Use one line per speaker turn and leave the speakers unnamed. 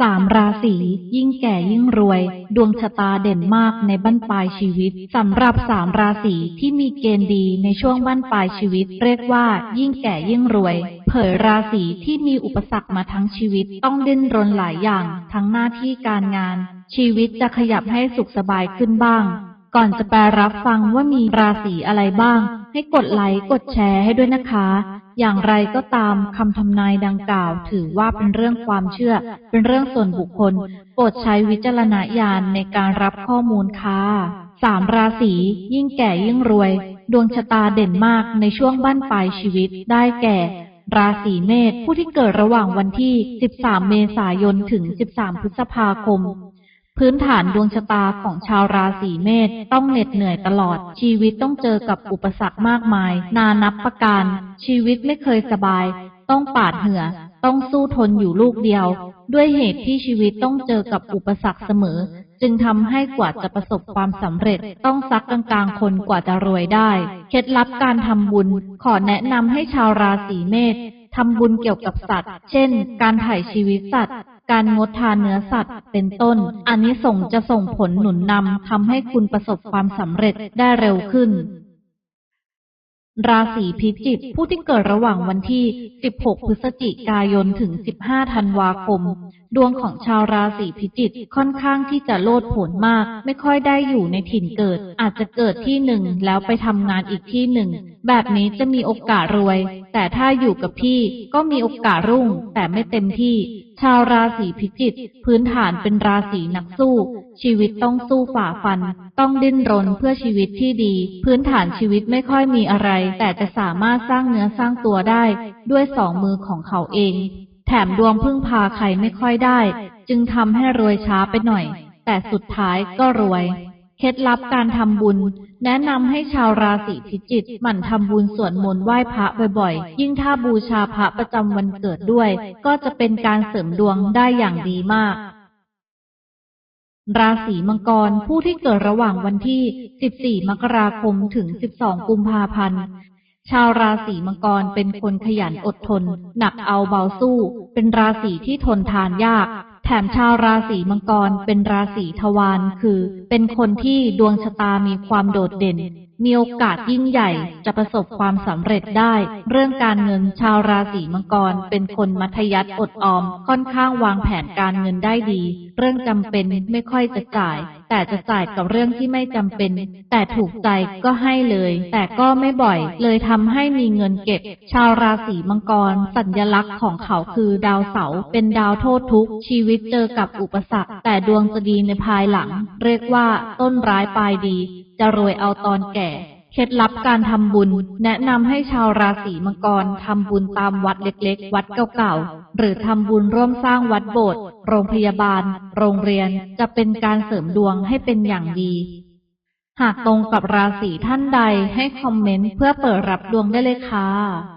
สามราศียิ่งแก่ยิ่งรวย ดวงชะตาเด่นมากในบั้นปลายชีวิตสำหรับสามราศีที่มีเกณฑ์ดีในช่วงบั้นปลายชีวิต เรียกว่า ยิ่งแก่ยิ่งรวย เผยราศีที่มีอุปสรรคมาทั้งชีวิตต้องดิ้นรนหลายอย่าง ทั้งหน้าที่การงาน ชีวิตจะขยับให้สุขสบายขึ้นบ้าง ก่อนจะไปรับฟังว่ามีราศีอะไรบ้าง ให้กดไลค์กดแชร์ให้ด้วยนะคะ อย่างไรก็ตามคำทำนายดังกล่าว ถือว่าเป็นเรื่องความเชื่อ เป็นเรื่องส่วนบุคคล โปรดใช้วิจารณญาณในการรับข้อมูลค่ะสามราศียิ่งแก่ยิ่งรวย ดวงชะตาเด่นมากในช่วงบั้นปลายชีวิตได้แก่ ราศีเมษผู้ที่เกิดระหว่างวันที่ 13 เมษายนถึง 13 พฤษภาคม พื้นฐานดวงชะตาของชาวราศีเมษต้องเหน็ดเหนื่อยตลอด ชีวิตต้องเจอกับอุปสรรคมากมาย นานับประการ ชีวิตไม่เคยสบาย ต้องปาดเหงื่อ ต้องสู้ทนอยู่ลูกเดียว ด้วยเหตุที่ชีวิตต้องเจอกับอุปสรรคเสมอ จึงทำให้กว่าจะประสบความสำเร็จ ต้องซักกลางๆคนกว่าจะรวยได้ เคล็ดลับการทำบุญ ขอแนะนำให้ชาวราศีเมษทำบุญเกี่ยวกับสัตว์ เช่น การถ่ายชีวิตสัตว์ การงดทานเนื้อสัตว์ เป็นต้นอันนี้ส่งจะส่งผลหนุนนำทำให้คุณประสบความสำเร็จได้เร็วขึ้น ราศีพิจิกผู้ที่เกิดระหว่างวันที่ 16 พฤศจิกายนถึง 15 ธันวาคม ดวงของชาวราศีพิจิกค่อนข้างที่จะโลดโผนมาก ไม่ค่อยได้อยู่ในถิ่นเกิด อาจจะเกิดที่หนึ่งแล้วไปทำงานอีกที่หนึ่ง แบบนี้จะมีโอกาสรวย แต่ถ้าอยู่กับที่ก็มีโอกาสรุ่ง แต่ไม่เต็มที่ ชาวราศีพิจิกพื้นฐานเป็นราศีนักสู้ ชีวิตต้องสู้ฝ่าฟัน ต้องดิ้นรนเพื่อชีวิตที่ดี พื้นฐานชีวิตไม่ค่อยมีอะไร แต่จะสามารถสร้างเนื้อสร้างตัวได้ ด้วยสองมือของเขาเอง แถมดวงพึ่งพาใครไม่ค่อยได้ จึงทำให้รวยช้าไปหน่อย แต่สุดท้ายก็รวย เคล็ดลับการทำบุญ แนะนำให้ชาวราศีพิจิกหมั่นทำบุญสวดมนต์ไหว้พระบ่อยๆ ยิ่งถ้าบูชาพระประจำวันเกิดด้วย ก็จะเป็นการเสริมดวงได้อย่างดีมากราศีมังกรผู้ที่เกิดระหว่างวันที่ 14 มกราคม ถึง 12 กุมภาพันธ์ ชาวราศีมังกรเป็นคนขยันอดทน หนักเอาเบาสู้ เป็นราศีที่ทนทานยาก แถมชาวราศีมังกรเป็นราศีทวารคือ เป็นคนที่ดวงชะตามีความโดดเด่น มีโอกาสยิ่งใหญ่จะประสบความสำเร็จได้ เรื่องการเงินชาวราศีมังกร เป็นคนมัธยัติอดออม ค่อนข้างวางแผนการเงินได้ดี เรื่องจำเป็นไม่ค่อยจะจ่าย แต่จะจ่ายกับเรื่องที่ไม่จำเป็น แต่ถูกใจก็ให้เลย แต่ก็ไม่บ่อย เลยทำให้มีเงินเก็บ ชาวราศีมังกร สัญลักษณ์ของเขาคือดาวเสาร์เป็นดาวโทษทุกข์ชีวิตเจอกับอุปสรรค แต่ดวงจะดีในภายหลัง เรียกว่าต้นร้ายปลายดี จะรวยเอาตอนแก่ เคล็ดลับการทำบุญ แนะนำให้ชาวราศีมังกรทำบุญตามวัดเล็กๆ วัดเก่าๆ หรือทำบุญร่วมสร้างวัดโบสถ์โรงพยาบาล โรงเรียนจะเป็นการเสริมดวงให้เป็นอย่างดี หากตรงกับราศีท่านใดให้คอมเมนต์เพื่อเปิดรับดวงได้เลยค่ะ